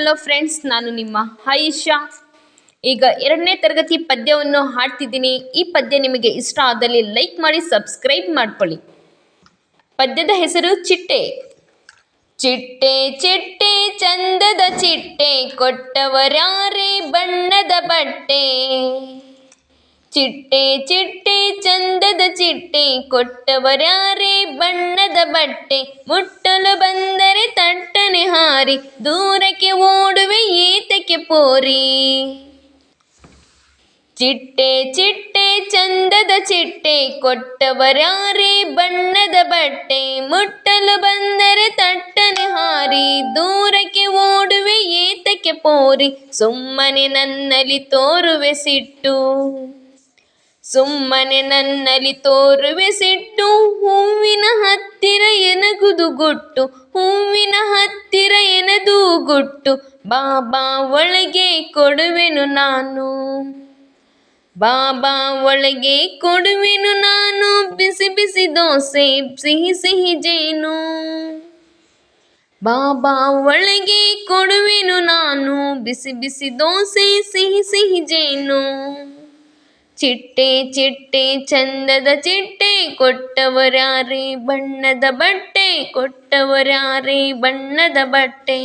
Hello friends ನಾನು ನಿಮ್ಮ ಆಯಿಷಾ. ಈಗ ಎರಡನೇ ತರಗತಿ ಪದ್ಯವನ್ನು ಹಾಡ್ತಿದ್ದೀನಿ. ಈ ಪದ್ಯ ನಿಮಗೆ ಇಷ್ಟ ಆದಲ್ಲಿ ಲೈಕ್ ಮಾಡಿ, ಸಬ್ಸ್ಕ್ರೈಬ್ ಮಾಡ್ಕೊಳ್ಳಿ. ಪದ್ಯದ ಹೆಸರು ಚಿಟ್ಟೆ. ಚಿಟ್ಟೆ ಚಿಟ್ಟೆ, ಚಂದದ ಚಿಟ್ಟೆ ಕೊಟ್ಟವರ್ಯಾರೇ ಬಣ್ಣದ ಬಟ್ಟೆ. ಚಿಟ್ಟೆ ಚಿಟ್ಟೆ, ಚಂದದ ಚಿಟ್ಟೆ ಕೊಟ್ಟವರ್ಯಾರೇ ಬಣ್ಣದ ಬಟ್ಟೆ. ಮುಟ್ಟಲು ಬಂದರೆ ತಟ್ಟನೆ ದೂರಕ್ಕೆ ಓಡುವೆ ಏತಕ್ಕೆ ಪೋರಿ. ಚಿಟ್ಟೆ ಚಿಟ್ಟೆ ಚಂದದ ಚಿಟ್ಟೆ ಕೊಟ್ಟವರಾರೆ ಬಣ್ಣದ ಬಟ್ಟೆ ಮುಟ್ಟಲು ಬಂದರೆ ತಟ್ಟನೆ ಹಾರಿ ದೂರಕ್ಕೆ ಓಡುವೆ ಏತಕ್ಕೆ ಪೋರಿ. ಸುಮ್ಮನೆ ನನ್ನಲ್ಲಿ ತೋರುವೆ ಸಿಟ್ಟು, ಸುಮ್ಮನೆ ನನ್ನಲ್ಲಿ ತೋರುವೆ ಸಿಟ್ಟು ಗುಟ್ಟು, ಹೂವಿನ ಹತ್ತಿರ ಎನದು ಗುಟ್ಟು, ಬಾಬಾ ಒಳಗೆ ಕೊಡುವೆನು ನಾನು. ಬಾಬಾ ಒಳಗೆ ಕೊಡುವೆನು ನಾನು, ಬಿಸಿ ಬಿಸಿ ದೋಸೆ, ಸಿಹಿ ಸಿಹಿ ಜೇನು. ಬಾಬಾ ಒಳಗೆ ಕೊಡುವೆನು ನಾನು, ಬಿಸಿ ಬಿಸಿ ದೋಸೆ, ಸಿಹಿ ಸಿಹಿ ಜೇನು. ಚಿಟ್ಟೆ ಚಿಟ್ಟೆ ಚಂದದ ಚಿಟ್ಟೆ ಕೊಟ್ಟವರ್ಯಾರೇ ಬಣ್ಣದ ಬಟ್ಟೆ ಕೊಟ್ಟವರ್ಯಾರೇ ಬಣ್ಣದ ಬಟ್ಟೆ